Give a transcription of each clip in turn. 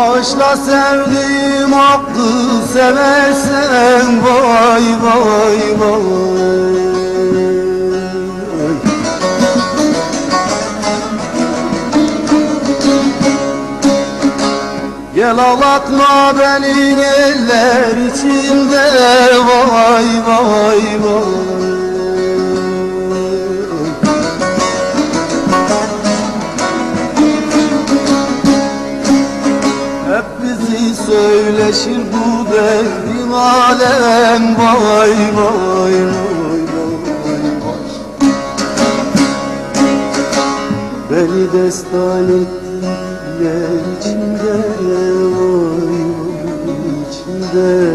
Bağışla sevdiğim hakkı seversen vay vay vay. Gel ağlatma beni eller içinde vay söyleşir bu derdim alem vay vay vay vay. Beni destan ettiler içinde vay vay içinde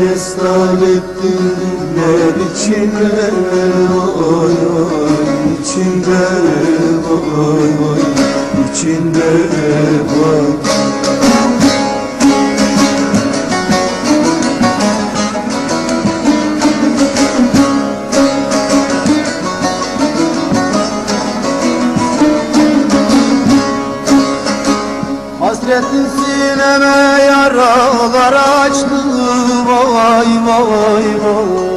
Destan ettiler içinde vay vay içinde vay vay içinde vay sineme yaralar açtı vay vay vay.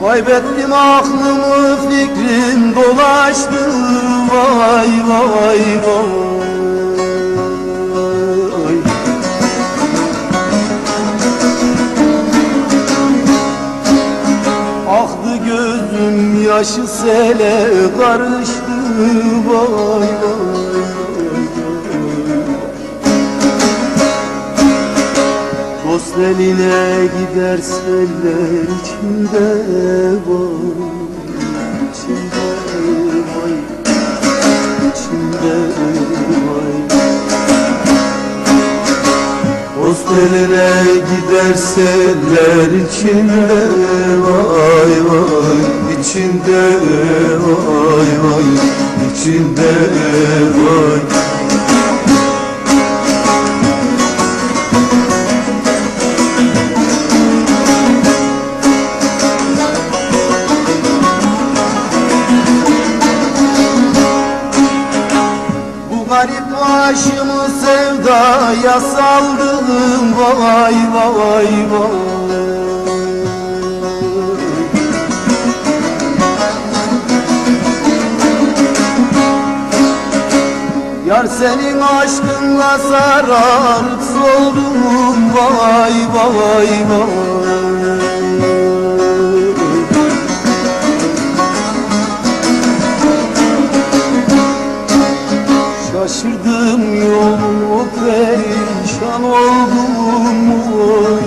Kaybettim aklımı fikrim dolaştı vay vay vay yaşı sele karıştı vay vay Dost eline gider seller içinde vay Dost eline giderseler içinde vay vay. İçinde vay vay. İçinde vay garip başımı sevdaya saldım vay vay vay. Yar senin aşkınla sararıp soldum. Vay vay vay Şaşırdım yolumu perişan oldum oy.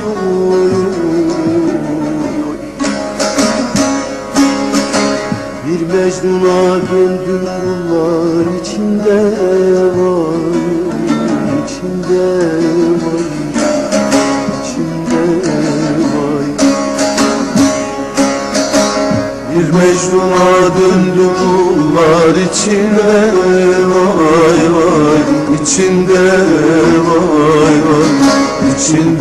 Bir Mecnun'a döndüm yıllar içinde vay Bir Mecnun'a döndüm yıllar içinde vay vay içinde vay vay içinde